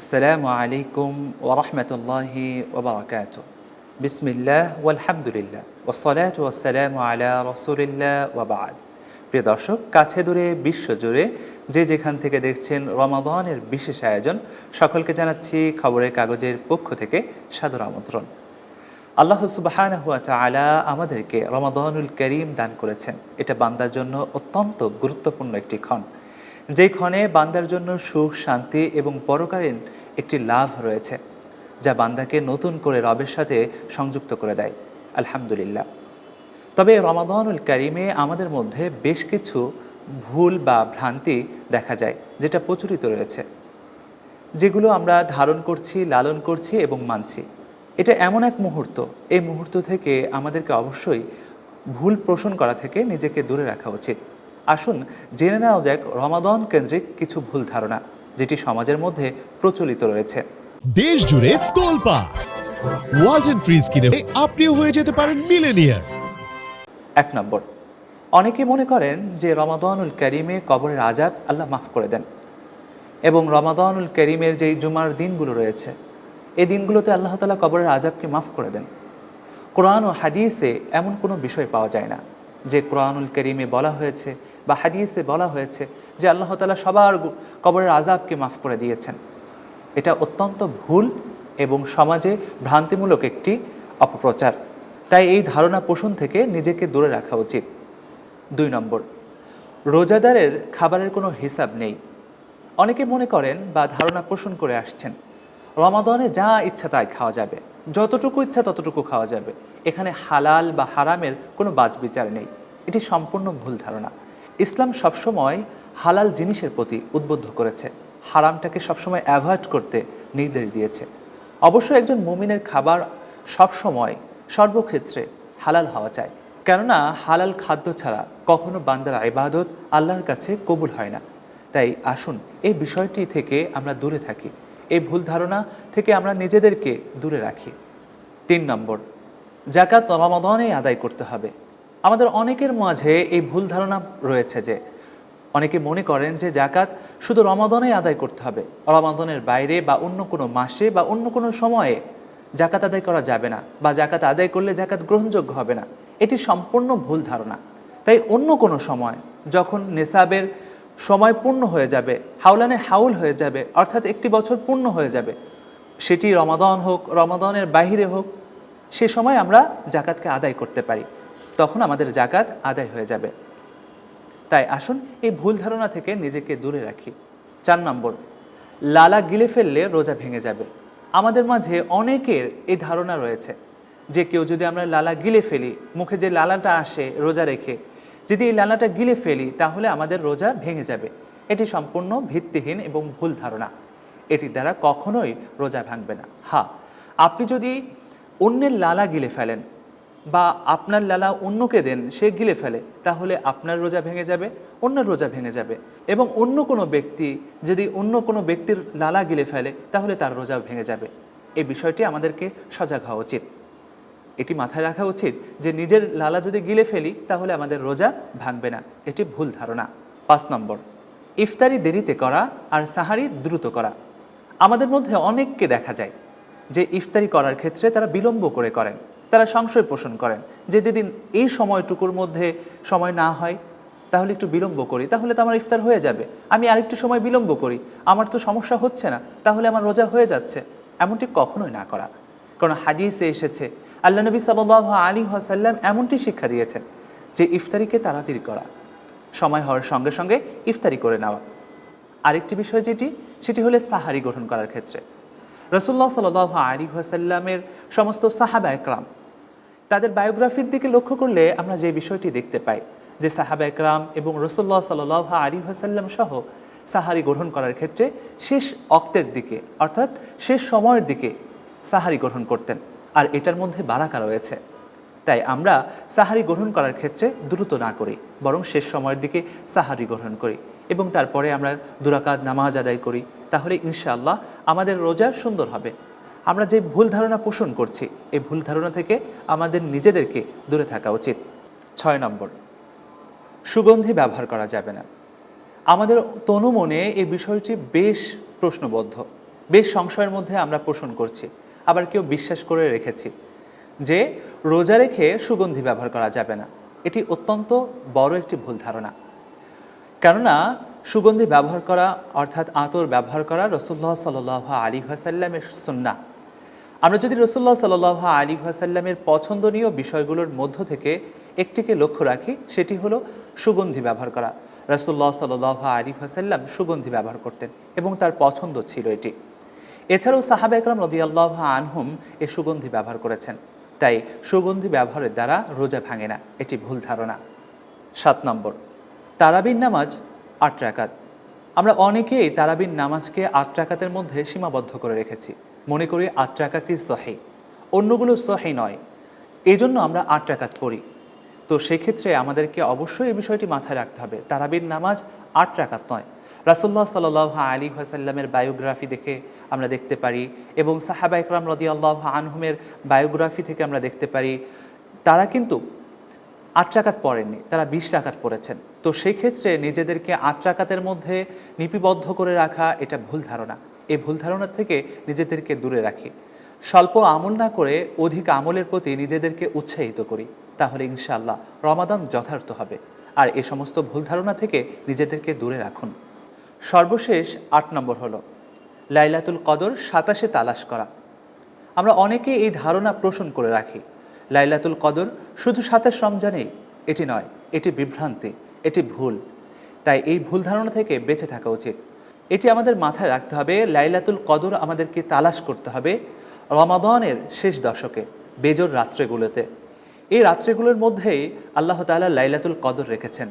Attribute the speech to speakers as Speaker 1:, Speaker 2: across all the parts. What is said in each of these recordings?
Speaker 1: আসসালামু আলাইকুম ওরহমতুল্লাহ ওবরাকাত বিসমিল্লাহ ওয়ালহামদুলিল্লাহ ওসলাত ওসালাম আলা রসুলিল্লাহ ওবাদ প্রিয় দর্শক, কাছে দূরে বিশ্বজুড়ে যে যেখান থেকে দেখছেন রমাদানের বিশেষ আয়োজন, সকলকে জানাচ্ছি খবরের কাগজের পক্ষ থেকে সাদর আমন্ত্রণ। আল্লাহ সুবাহান হুয়া চালা আমাদেরকে রমাদানুল করিম দান করেছেন। এটা বান্দার জন্য অত্যন্ত গুরুত্বপূর্ণ একটি ক্ষণ। যেই ক্ষণে বান্দার জন্য সুখ, শান্তি এবং পরকালীন একটি লাভ রয়েছে, যা বান্দাকে নতুন করে রবের সাথে সংযুক্ত করে দেয়। আলহামদুলিল্লাহ। তবে রমাদানুল করিমে আমাদের মধ্যে বেশ কিছু ভুল বা ভ্রান্তি দেখা যায়, যেটা প্রচলিত রয়েছে, যেগুলো আমরা ধারণ করছি, লালন করছি এবং মানছি। এটা এমন এক মুহূর্ত, এই মুহূর্ত থেকে আমাদেরকে অবশ্যই ভুল পোষণ করা থেকে নিজেকে দূরে রাখা উচিত। আসুন জেনে নেওয়া যাক রমাদন কেন্দ্রিক কিছু ভুল ধারণা যেটি সমাজের মধ্যে প্রচলিত রয়েছে।
Speaker 2: দেশ জুড়ে তোলপা। ওয়ালটন ফ্রিজ কিনে আপনিও হয়ে যেতে পারেন মিলেনিয়ার
Speaker 1: এক নম্বর অনেকে মনে করেন যে রমাদানুল করিমে কবরের আজাব আল্লাহ মাফ করে দেন এবং রমাদানুল করিমের যেই জুমার দিনগুলো রয়েছে এই দিনগুলোতে আল্লাহ তালা কবরের আজাবকে মাফ করে দেন। কোরআন ও হাদিসে এমন কোনো বিষয় পাওয়া যায় না। যে কোরআনুল করিমে বলা হয়েছে বা হাদিসে বলা হয়েছে যে আল্লাহ তালা সবার কবরের আজাবকে মাফ করে দিয়েছেন। এটা অত্যন্ত ভুল এবং সমাজে ভ্রান্তিমূলক একটি অপপ্রচার। তাই এই ধারণা পোষণ থেকে নিজেকে দূরে রাখা উচিত। দুই নম্বর, রোজাদারের খাবারের কোনো হিসাব নেই। অনেকে মনে করেন বা ধারণা পোষণ করে আসছেন, রমাদনে যা ইচ্ছা তাই খাওয়া যাবে, যতটুকু ইচ্ছা ততটুকু খাওয়া যাবে। এখানে হালাল বা হারামের কোনো বাজবিচার নেই। এটি সম্পূর্ণ ভুল ধারণা। ইসলাম সবসময় হালাল জিনিসের প্রতি উদ্বুদ্ধ করেছে। হারামটাকে সবসময় অ্যাভয়েড করতে নির্দেশ দিয়েছে। অবশ্য একজন মুমিনের খাবার সবসময় সর্বক্ষেত্রে হালাল হওয়া চায় কেননা হালাল খাদ্য ছাড়া কখনো বান্দার ইবাদত আল্লাহর কাছে কবুল হয় না। তাই আসুন, এই বিষয়টি থেকে আমরা দূরে থাকি। এই ভুল ধারণা থেকে আমরা নিজেদেরকে দূরে রাখি। তিন নম্বর জাকাত রমাদনে আদায় করতে হবে। আমাদের অনেকের মাঝে এই ভুল ধারণা রয়েছে যে, অনেকে মনে করেন যে জাকাত শুধু রমাদনে আদায় করতে হবে। রমাদনের বাইরে বা অন্য কোনো মাসে বা অন্য কোনো সময়ে জাকাত আদায় করা যাবে না বা জাকাত আদায় করলে জাকাত গ্রহণযোগ্য হবে না। এটি সম্পূর্ণ ভুল ধারণা। তাই অন্য কোনো সময় যখন নেশাবের সময় পূর্ণ হয়ে যাবে হাউলানে হাউল হয়ে যাবে, অর্থাৎ একটি বছর পূর্ণ হয়ে যাবে, সেটি রমাদন হোক, রমাদনের বাহিরে হোক সে সময় আমরা জাকাতকে আদায় করতে পারি। তখন আমাদের জাকাত আদায় হয়ে যাবে। তাই আসুন এই ভুল ধারণা থেকে নিজেকে দূরে রাখি। চার নম্বর, লালা গিলে ফেললে রোজা ভেঙে যাবে। আমাদের মাঝে অনেকের এই ধারণা রয়েছে যে কেউ যদি আমরা লালা গিলে ফেলি, মুখে যে লালাটা আসে রোজা রেখে, যদি এই লালাটা গিলে ফেলি, তাহলে আমাদের রোজা ভেঙে যাবে। এটি সম্পূর্ণ ভিত্তিহীন এবং ভুল ধারণা। এটির দ্বারা কখনোই রোজা ভাঙবে না। হ্যাঁ আপনি যদি অন্যের লালা গিলে ফেলেন বা আপনার লালা অন্যকে দেন, সে গিলে ফেলে, তাহলে আপনার রোজা ভেঙে যাবে, অন্যের রোজা ভেঙে যাবে। এবং অন্য কোনো ব্যক্তি যদি অন্য কোনো ব্যক্তির লালা গিলে ফেলে, তাহলে তার রোজাও ভেঙে যাবে। এই বিষয়টি আমাদেরকে সজাগ হওয়া উচিত। এটি মাথায় রাখা উচিত যে নিজের লালা যদি গিলে ফেলি, তাহলে আমাদের রোজা ভাঙবে না। এটি ভুল ধারণা। পাঁচ নম্বর, ইফতারি দেরিতে করা আর সাহারি দ্রুত করা। আমাদের মধ্যে অনেককে দেখা যায় যে ইফতারি করার ক্ষেত্রে তারা বিলম্ব করে করেন, তারা সংশয় পোষণ করেন যে যেদিন এই সময়টুকুর মধ্যে সময় না হয়, তাহলে একটু বিলম্ব করি, তাহলে তো আমার ইফতার হয়ে যাবে। আমি আরেকটু সময় বিলম্ব করি, আমার তো সমস্যা হচ্ছে না, তাহলে আমার রোজা হয়ে যাচ্ছে। এমনটি কখনোই না করা। কারণ হাদিসে এসেছে, আল্লাহ নবী সাল আলী সাল্লাম এমনটি শিক্ষা দিয়েছেন যে ইফতারিকে তাড়াতাড়ি করা, সময় হওয়ার সঙ্গে সঙ্গে ইফতারি করে নেওয়া। আরেকটি বিষয় যেটি, সেটি হলে সাহারি গ্রহণ করার ক্ষেত্রে। রসুল্লাহ সাল আলী সাল্লামের সমস্ত সাহাবা একরাম, তাদের বায়োগ্রাফির দিকে লক্ষ্য করলে আমরা যে বিষয়টি দেখতে পাই, যে সাহাবা একরাম এবং রসুল্লাহ সাল আলী হাসাল্লাম সহ সাহারি গ্রহণ করার ক্ষেত্রে শেষ অক্তের দিকে, অর্থাৎ শেষ সময়ের দিকে সাহারি গ্রহণ করতেন। আর এটার মধ্যে বারাকা রয়েছে। তাই আমরা সাহারি গ্রহণ করার ক্ষেত্রে দ্রুত না করি, বরং শেষ সময়ের দিকে সাহারি গ্রহণ করি এবং তারপরে আমরা দুরাকাত নামাজ আদায় করি তাহলে ইনশাআল্লাহ আমাদের রোজা সুন্দর হবে। আমরা যে ভুল ধারণা পোষণ করছি, এই ভুল ধারণা থেকে আমাদের নিজেদেরকে দূরে থাকা উচিত। ছয় নম্বর, সুগন্ধি ব্যবহার করা যাবে না। আমাদের তনু মনে এই বিষয়টি বেশ প্রশ্নবদ্ধ, বেশ সংশয়ের মধ্যে আমরা পোষণ করছি, আবার কেউ বিশ্বাস করে রেখেছি যে রোজা রেখে সুগন্ধি ব্যবহার করা যাবে না। এটি অত্যন্ত বড় একটি ভুল ধারণা। কেননা সুগন্ধি ব্যবহার করা, অর্থাৎ আতর ব্যবহার করা রসুল্লাহ সাল আলী হাসাল্লামের সুন্না আমরা যদি রসুল্লাহ সাল আলী হাসাল্লামের পছন্দনীয় বিষয়গুলোর মধ্য থেকে একটিকে লক্ষ্য রাখি, সেটি হলো সুগন্ধি ব্যবহার করা। রসুল্লাহ সাল আলী হাসাল্লাম সুগন্ধি ব্যবহার করতেন এবং তার পছন্দ ছিল এটি। এছাড়াও সাহাবা একরাম রদিয়াল্লাহ আনহুম এ সুগন্ধি ব্যবহার করেছেন। তাই সুগন্ধি ব্যবহারের দ্বারা রোজা ভাঙে না, এটি ভুল ধারণা। সাত নম্বর, তারাবির নামাজ আট রাকাত। আমরা অনেকেই তারাবির নামাজকে আট রাকাতের মধ্যে সীমাবদ্ধ করে রেখেছি। মনে করি আট রাকাতই সহি। অন্যগুলো সহি নয়। এই জন্য আমরা আট রাকাত পড়ি। তো সেক্ষেত্রে আমাদেরকে অবশ্যই এই বিষয়টি মাথায় রাখতে হবে। তারাবির নামাজ আট রাকাত নয়। রাসুল্লাহ সাল আলী হাসাল্লামের বায়োগ্রাফি দেখে আমরা দেখতে পারি এবং সাহাবা ইকরাম রদি আল্লাহ আনহুমের বায়োগ্রাফি থেকে আমরা দেখতে পারি। তারা কিন্তু আট রাকাত পড়েননি, তারা বিশ রাকাত পড়েছেন। তো সেই ক্ষেত্রে নিজেদেরকে আট রাকাতের মধ্যে লিপিবদ্ধ করে রাখা এটা ভুল ধারণা। এই ভুল ধারণা থেকে নিজেদেরকে দূরে রাখি। স্বল্প আমল না করে অধিক আমলের প্রতি নিজেদেরকে উৎসাহিত করি। তাহলে ইনশাআল্লাহ রমাদান যথার্থ হবে। আর এ সমস্ত ভুল ধারণা থেকে নিজেদেরকে দূরে রাখুন। সর্বশেষ আট নম্বর হলো, লাইলাতুল কদর সাতাশে তালাশ করা। আমরা অনেকে এই ধারণা পোষণ করে রাখি। লাইলাতুল কদর শুধু সাতাশ রমজানেই, এটি নয়, এটি বিভ্রান্তি, এটি ভুল। তাই এই ভুল ধারণা থেকে বেঁচে থাকা উচিত। এটি আমাদের মাথায় রাখতে হবে, লাইলাতুল কদর আমাদেরকে তালাশ করতে হবে রমাদানের শেষ দশকে, বেজোর রাত্রেগুলোতে। এই রাত্রেগুলোর মধ্যেই আল্লাহ তাআলা লাইলাতুল কদর রেখেছেন।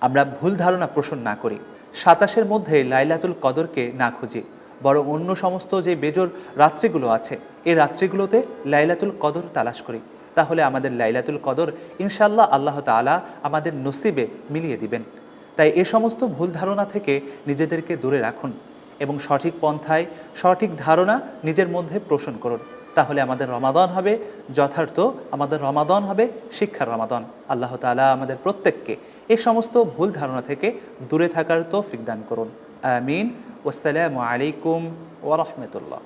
Speaker 1: আমরা ভুল ধারণা পোষণ না করি। সাতাশের মধ্যে লাইলাতুল কদরকে না খুঁজি, বরং অন্য সমস্ত যে বেজোর রাত্রিগুলো আছে, এই রাত্রিগুলোতে লাইলাতুল কদর তালাশ করি। তাহলে আমাদের লাইলাতুল কদর ইনশাল্লাহ আল্লাহ তাআলা আমাদের নসিবে মিলিয়ে দিবেন। তাই এ সমস্ত ভুল ধারণা থেকে নিজেদেরকে দূরে রাখুন এবং সঠিক পন্থায় সঠিক ধারণা নিজের মধ্যে পোষণ করুন। তাহলে আমাদের রমাদান হবে, যথার্থ আমাদের রমাদান হবে, শিক্ষার রমাদান। আল্লাহ তাআলা আমাদের প্রত্যেককে এ সমস্ত ভুল ধারণা থেকে দূরে থাকার তৌফিক দান করুন। আমিন। ওসালামু আলাইকুম ওরহমতুল্লাহ